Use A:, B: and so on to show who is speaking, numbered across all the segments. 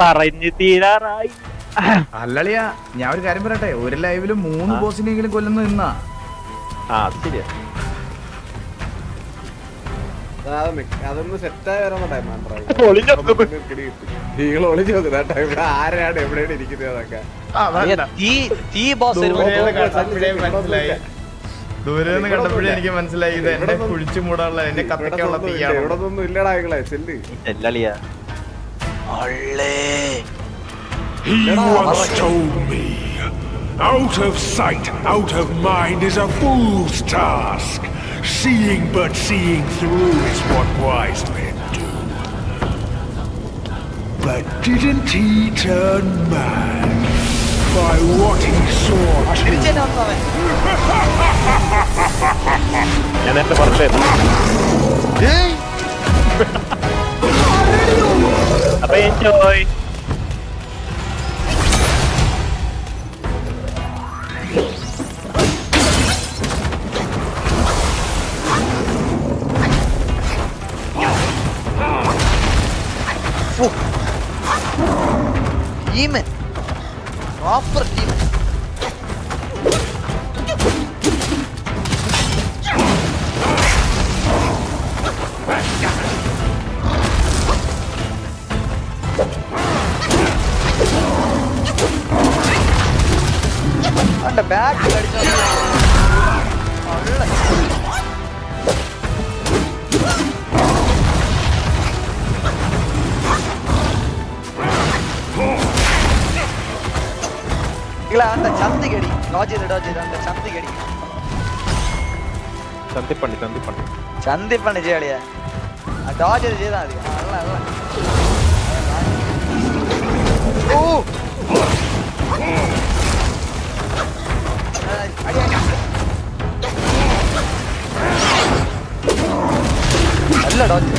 A: പറഞ്ഞു തീരാറായി.
B: അല്ലളിയാ ഞാൻ ഒരു കാര്യം പറയട്ടെ? ഒരു ലൈവിൽ മൂന്ന് ബോസിനെങ്കിലും കൊല്ലുന്നു നിന്നാ?
A: ആ അത് ശരിയാ.
C: അതൊന്ന് സെറ്റായി. നിങ്ങൾ നോക്കുന്ന ആരാണ് എവിടെയാണ് ഇരിക്കുന്നത് അതൊക്കെ?
B: ദൂരെ നിന്ന് കണ്ടപ്പോഴേ എനിക്ക് മനസ്സിലായി. ഇത് എന്നെ കുഴിച്ചു മൂടാനുള്ള എന്നെ കത്തിക്കാനുള്ള തീയാണ്.
C: ഇവിടെ ഒന്നും ഇല്ലടാ നിങ്ങളെ ചെല്ല്.
A: ചെല്ലളിയാ
D: He once told me, out of sight, out of mind is a fool's task. Seeing but seeing through is what wise men do. But didn't he turn mad by what he saw too?
E: Have enjoy! Yemen! Proper demon! அந்த பேக் அடிச்சோம் இல்ல அந்த சந்தி கடி ராஜித ராஜித அந்த
A: சந்தி கடி
E: சந்தி பண்ணி சந்தி பண்ணி சந்தி பண்ணி ஜெயலியா. டாஜ் ஜெயதான் அது. நல்லா நல்லா. ஓ! നല്ല ഡോജ്.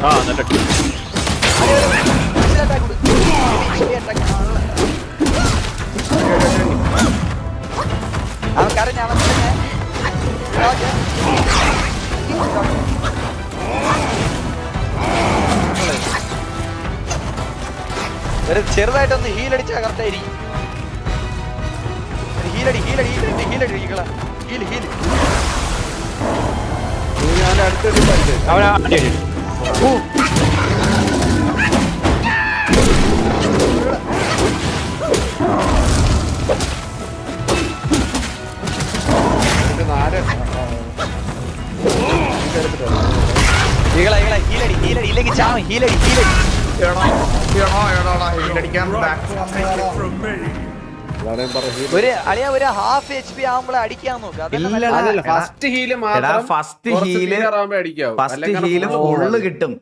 A: ആ നല്ല.
E: അവൻ കരഞ്ഞ അവൻ ഡോജ് ഒരു ചെറുതായിട്ടൊന്ന് ഹീലടിച്ചാൽ കറക്റ്റായിരിക്കും ഹീലടി ഹീലടി ഹീലടി ഹീലടി ഹീല ഹീൽ ഹീൽ
C: ഞാൻ അടുത്തൊരു പറ്റും
A: അവൻ അടി അടി.
C: നാല്.
E: ഈകള ഈകള ഹീലടി ഹീലടി ഇല്ലെങ്കിൽ ചാവും ഹീലടി ഹീലടി ഒരു അളിയ ഒരു ഹാഫ് എച്ച് പി ആവുമ്പോഴേ അടിക്കാൻ. നല്ലത്.
C: ഫസ്റ്റ് ഹീൽ മാത്രം first
B: heal
C: first
B: heal
C: full
B: കിട്ടും.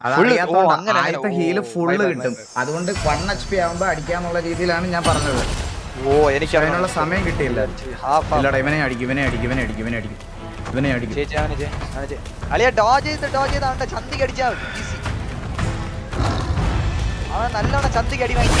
B: ആദ്യത്തെ ഹീൽ ഫുള്ള് കിട്ടും. അതുകൊണ്ട് വൺ എച്ച് പി ആവുമ്പോ അടിക്കാന്നുള്ള രീതിയിലാണ് ഞാൻ പറഞ്ഞത്.
E: ഓ എനിക്ക്
B: അതിനുള്ള സമയം കിട്ടിയില്ല.
E: ഹാഫ്
B: ഇല്ലടാ ഇവനെ അടിക്കും ഇവനെ അടിക്കും ഇവനെ അടിക്കും ഇവനെ അടിക്കും. ഇവനെ അടിക്കും.
E: ചേച്ചി അവന് ചേ അവന് ചേ അളിയ ഡോജ് ചെയ്ത് ഡോജ് ചെയ്ത് അവന്റെ ചന്തിക്ക് അടിച്ചാൽ ഈസി അവൻ നല്ലോണം ചന്തിക്ക് അടി വാങ്ങി.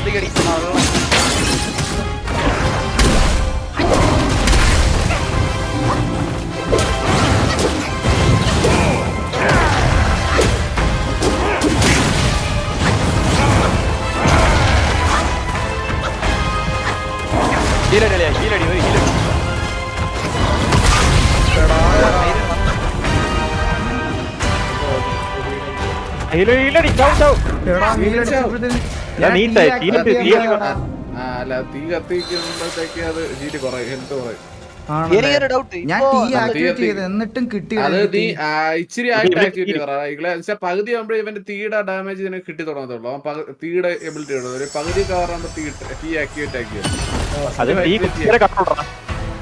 E: அதிகரிக்க 힐러리야 힐러리 왜 힐러리
A: 힐러리
B: 힐러리
A: 짜오
B: 짜오
A: 힐러리
C: 힐러리 അല്ല തീ കത്തിക്കുമ്പോഴത്തേക്ക് അത് ഹീറ്റ് കുറയും ഹെൽത്ത് കുറയും?
B: ആണല്ലേ?
E: എനിക്കൊരു ഡൗട്ട്
B: ഞാൻ ടീ ആക്ടിവേറ്റ്
C: തീ-
B: ചെയ്ത് എന്നിട്ടും കിട്ടി
C: അത് നീ. ഇച്ചിരി ആയിട്ട് ആക്ടിവിറ്റി പകുതി ആകുമ്പോഴേ ഇവന്റെ തീയുടെ ഡാമേജ് ഇതിനെ കിട്ടി തുടങ്ങത്തുള്ളൂ. തീയുടെ എബിലിറ്റി ഉള്ളത്. ഒരു പകുതി കവർ ആകുമ്പോൾ തീ തീ ആക്ടിവേറ്റ് ആക്കിയത്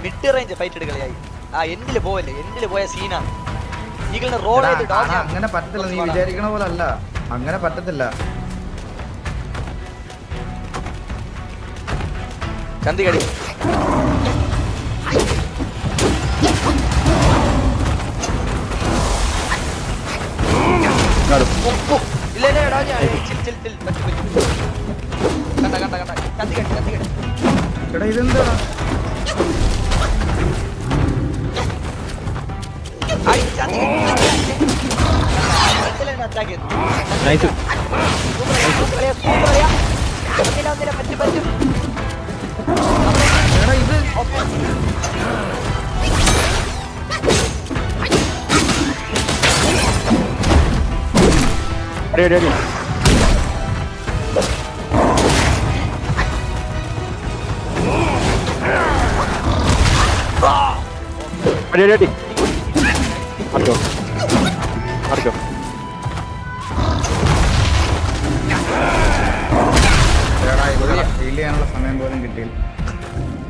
E: മിഡ് റേഞ്ച് ഫൈറ്റ് എടുക്കളിയായി. ആ എൻഡിൽ പോവല്ലേ? എൻഡിൽ പോയ സീനാണ്
B: അങ്ങനെ പറ്റത്തില്ല. നീ വിചാരിക്കണ പോലെ അല്ല അങ്ങനെ പറ്റത്തില്ല.
E: ചന്തികടി ചന്തികടി
B: എടാ ഇതെന്താ
E: ചെയ്തു
A: നൈസ്
B: 레리 레리 레리 레리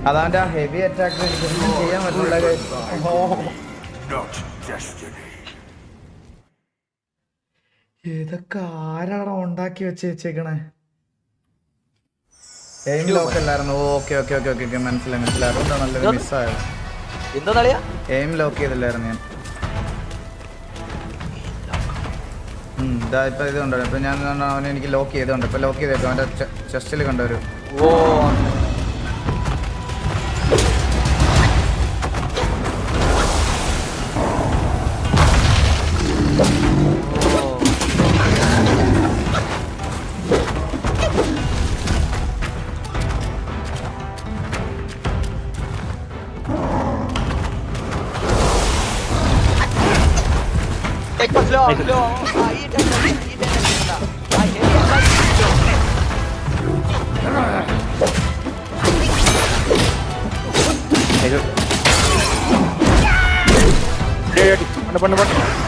B: അതാണ്ട് ആ ഹെവി അറ്റാക്ക് എനിക്കൊന്നും ചെയ്യാൻ പറ്റില്ല. ഇതൊക്കെ ആരാടാ ഉണ്ടാക്കി വെച്ച് വെച്ചേക്കണേ? എയിം ലോക്ക് അല്ലായിരുന്നു. Okay okay okay okay okay മനസ്സിലായി മനസ്സിലായി. അതുകൊണ്ടാണ് നല്ലൊരു
E: ഇതൊന്ന്
B: മിസ്സായത്
E: എന്തോ നളിയാ
B: എയിം ലോക്ക് ചെയ്തില്ലായിരുന്നു ഞാൻ. ഇതാ ഇപ്പൊ ഇത് കണ്ടോ? ഇപ്പൊ ഞാൻ അവനെ എനിക്ക് ലോക്ക് ചെയ്തോണ്ട് ഇപ്പൊ ലോക്ക് ചെയ്തേക്കും. അവന്റെ ചെസ്റ്റിൽ കണ്ടൊരു
E: ഓ 이거 들려 들려 아 이해 됐다 이해 됐다
A: 아 얘네 약간 대결. 예,
B: 예. 하나, 하나, 하나.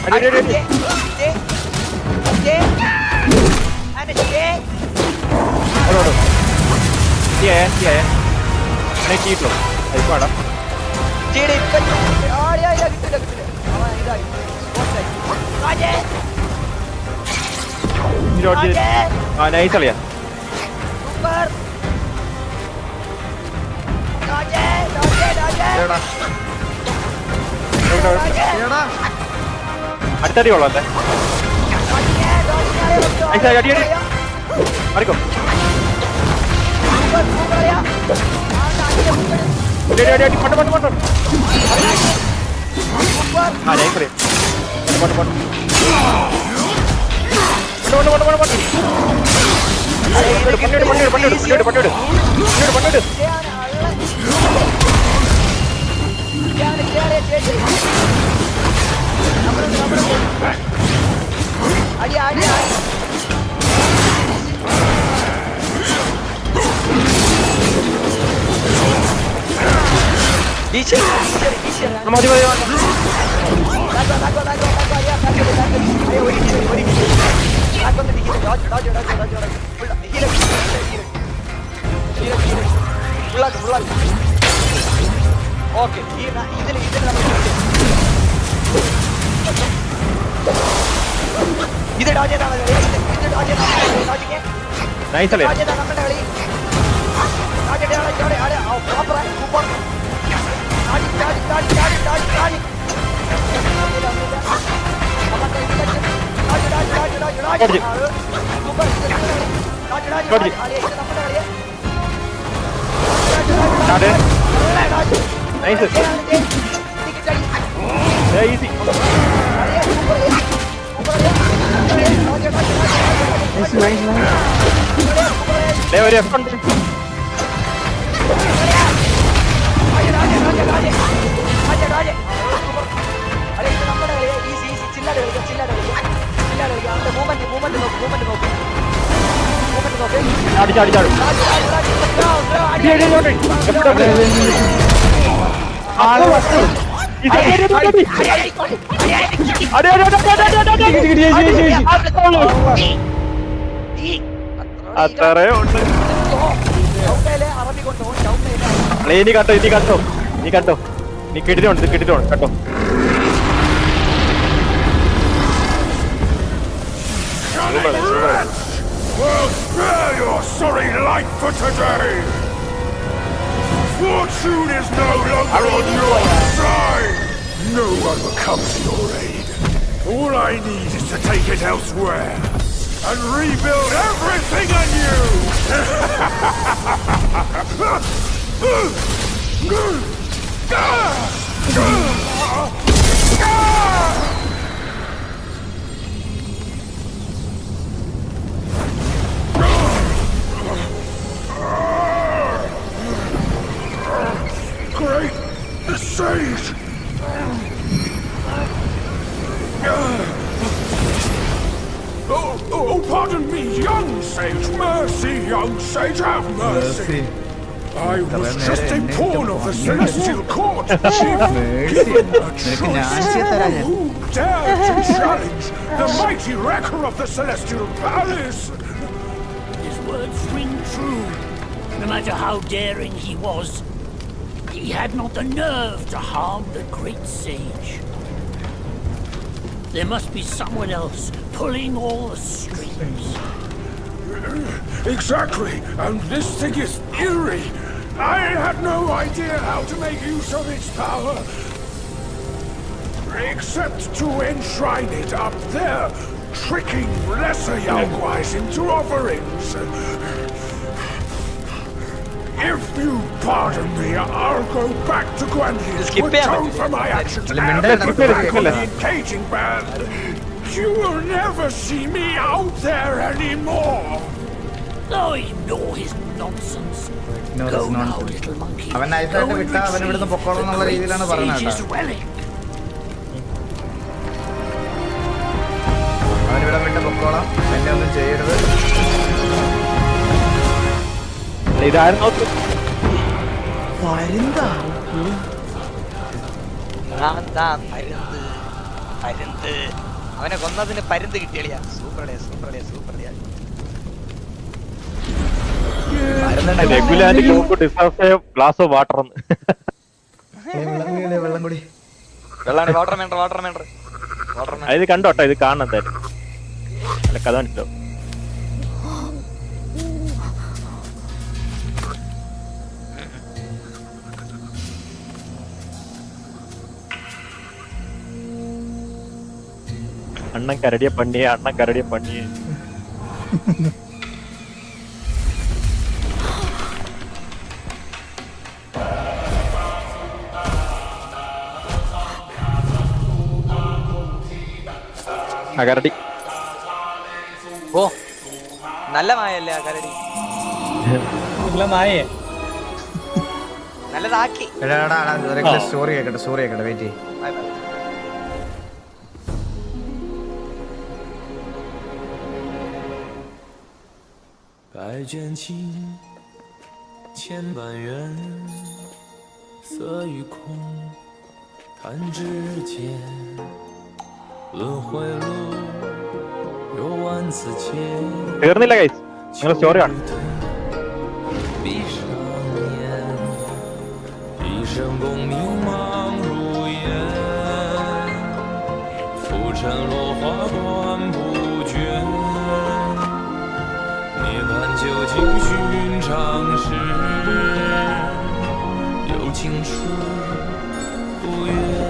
B: เดี๋ย
E: ว
B: เดี๋
E: ย
A: วเดี๋
E: ยวเจ๊เจ๊อันนี้เจ๊เอาดูเจ๊เจ๊ไม่
A: คิ
E: ดหรอกไอ้
A: กว่าละ
E: เจ๊ดิบกัน
A: อ๋อเดี๋ยวเดี๋
E: ยวกิ
B: นเล
E: ย
B: กิ
A: น
B: เลย
E: เอา
A: มาอีกหน่
E: อยโอเค
A: อ๋อเจ๊
E: นี่รถเจ๊อ๋อไหน
A: สิเลย
E: ซุปเป
B: อร์
A: ดอเจ๊ดอเจ๊ดอเจ๊เดี๋ยวนะเดี๋ยวนะเดี๋ยว
E: นะ അടി അടി അല്ലേ അടി അടി അടി പണ്ട് പണ്ട് പണ്ട് ആ ഞാൻ പറയും പണ്ട് പണ്ട് പണ്ട് പണ്ട് പണ്ട് പണ്ട് പണ്ട് പണ്ട് പണ്ട് പണ്ട് പണ്ട് പണ്ട് പണ്ട് Okay, ഈ ഇതിൽ നമ്മൾ ഇത് ഡോജ് ചെയ്താണ് ഇത് ഡോജ് ചെയ്താണ് ഡോജിക്ക്
A: നൈസ് അല്ലേ?
E: ഡോജ് ചെയ്താണ് നമ്മുടെ കളി ഡോജ് ചെയ്താണ് അവിടെ അവിടെ പ്രോപ്പർ
A: कट जी कट जी डाटे नाइस है इजी नाइस नाइस नाइस ले
E: और एफ़ कंट्रोल
A: അത്രയുണ്ട് ഇനി കട്ടോ ഇനി കട്ടോ നീ കണ്ടോ നീ കെട്ടിട്ടുണ്ട് കെട്ടിട്ടുണ്ട് കേട്ടോ
D: sorry life for today! Fortune is no longer on your side! No one will come to your aid. All I need is to take it elsewhere and rebuild everything anew! Great! Sage. Oh, oh, oh, pardon me, young sage! Mercy, young sage, have mercy! I was just a pawn of the celestial court, given a choice. Who dare to challenge the mighty wrecker of the celestial palace?
F: His words ring true, no matter how daring he was he had not the nerve to harm the great sage. There must be someone else pulling all the strings.
D: Exactly, and this thing is eerie. I had no idea how to make use of its power. Except to enshrine it up there, tricking lesser Yaoguais into offerings. If you pardon me, I'll go back to Gwenley's.
E: Skip it.
D: for my actions and the
A: back the
D: engaging band. You will never see me out there anymore.
F: I know his nonsense. Go now, little monkey.
B: ഇവിടുന്ന് പൊക്കോളം എന്നുള്ള രീതിയിലാണ് പറഞ്ഞത്
F: അവൻ
B: ഇവിടെ വിട്ട് പൊക്കോളം എന്നെ ഒന്നും ചെയ്യരുത്
E: പരുന്ത് അവനെ കൊന്നതിന് പരുന്ത് കിട്ടിയളിയാ.
A: Super super super glass of water
B: വെള്ളം കുടി, വെള്ളം കുടി
E: വെള്ളാണ് വാട്ടർ മേണ്ടർ വാട്ടർ മേണ്ടർ വാട്ടർ
A: ഇത് കണ്ടോട്ടോ ഇത് കാണണം എന്തായാലും. അല്ല കഥ കണ്ടിട്ടോ അണ്ണൻ കരടിയ പണ്ണിയെ അണ്ണൻ കരടിയ പണ്ണിയെ. ആ കരടി
E: ഓ നല്ല മായല്ലേ അകരടി നല്ല
G: മായേ.
E: നല്ലതാക്കി.
B: സ്റ്റോറി കേക്കട്ടെ സ്റ്റോറി കേക്കട്ടെ വെയിറ്റ് ചെയ്യ്.
E: ആയി പറ.
H: 百卷情，千般缘，色与空，弹指间，轮回路，有万次劫。
A: തീർന്നില്ല ഗൈസ് നിങ്ങൾ സ്റ്റോറി കാണും
H: 闭上眼，一生功名忙如烟，浮沉落花断不 涅槃究竟寻常事，有情处不远。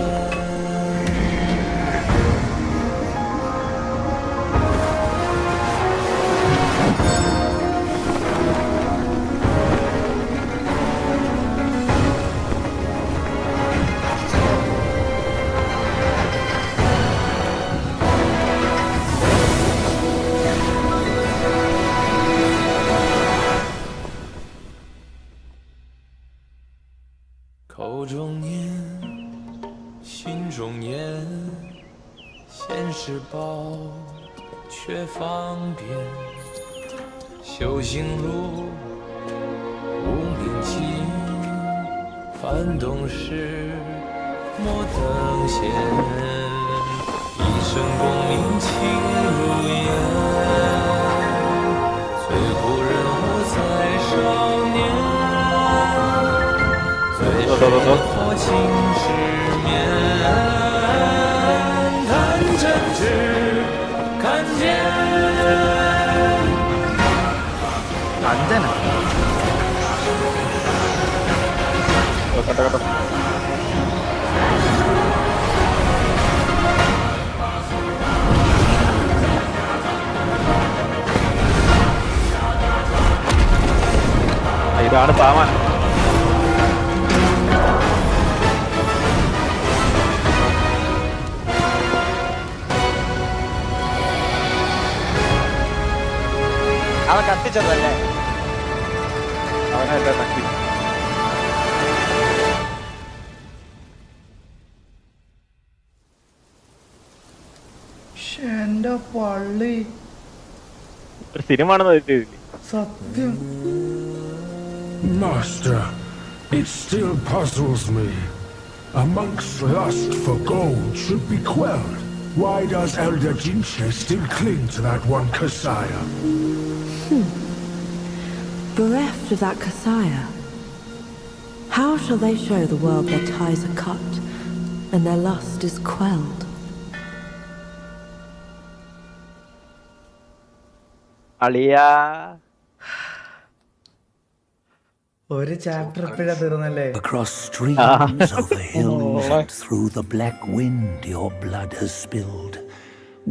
H: 口中念，心中念，现世报，却方便。修行路，无名尽，幡动时，莫等闲。一生功名情如烟，最后人物在
A: 走走走。
H: 看见了土家人的手
B: 和
A: 家园我万。
E: അവൻ കത്തിച്ചതല്ലേ
A: അവനെ തട്ടി
B: എന്റെ പള്ളി
A: ഒരു സിനിമ ആണെന്ന്
B: സത്യം
D: Master, it still puzzles me. A monk's lust for gold should be quelled. Why does Elder Jinsha still cling to that one Kasaya? Hmm.
I: Bereft of that Kasaya, how shall they show the world their ties are cut and their lust is quelled?
A: Alia.
B: ഒരു chapter പിഴ തീർന്നല്ലേ
F: Across streams, over hills, and through the black wind your blood has spilled.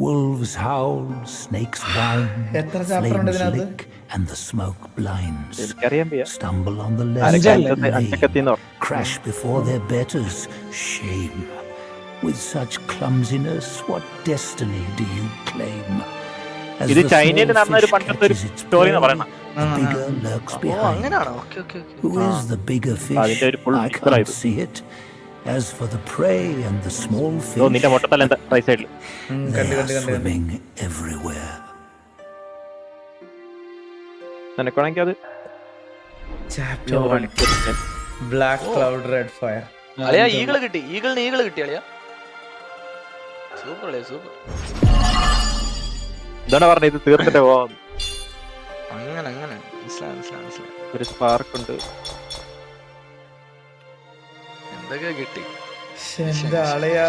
F: Wolves howl, snakes whine,
B: എത്ര chapter ഉണ്ട്
F: flames
B: ഇതിനകത്ത്
F: lick, and the smoke blinds.
A: എനിക്കറിയാൻ വയ്യ
F: Stumble on the
A: പറഞ്ഞു
F: crash before their betters. Shame. With such clumsiness, what destiny do you claim?
A: ഇത് ചൈനയിൽ നടന്ന ഒരു പണ്ടത്തെ ഒരു സ്റ്റോറി എന്ന് പറയണം? അതിന്റെ ഒരു.
F: As for the prey and the small fish, they are
B: കണ്ടു കണ്ടു
F: swimming everywhere.
A: നിനക്കാണെങ്കിൽ അത്
B: chapter black cloud red fire
E: അളിയാ ഈഗിൾ കിട്ടി. ഈഗിളിന് ഈഗിൾ കിട്ടി അളിയാ. സൂപ്പർ അളിയാ സൂപ്പർ
A: ഇതാണ് പറഞ്ഞത്? ഇത് തീർത്തിട്ട് പോവാം.
E: അങ്ങനെ അങ്ങനെ. മനസ്സിലായി മനസ്സിലായി മനസ്സിലായി.
A: ഒരു സ്പാർക്ക് ഉണ്ട്.
E: എന്തൊക്കെ കിട്ടി?
B: ആളെയാ?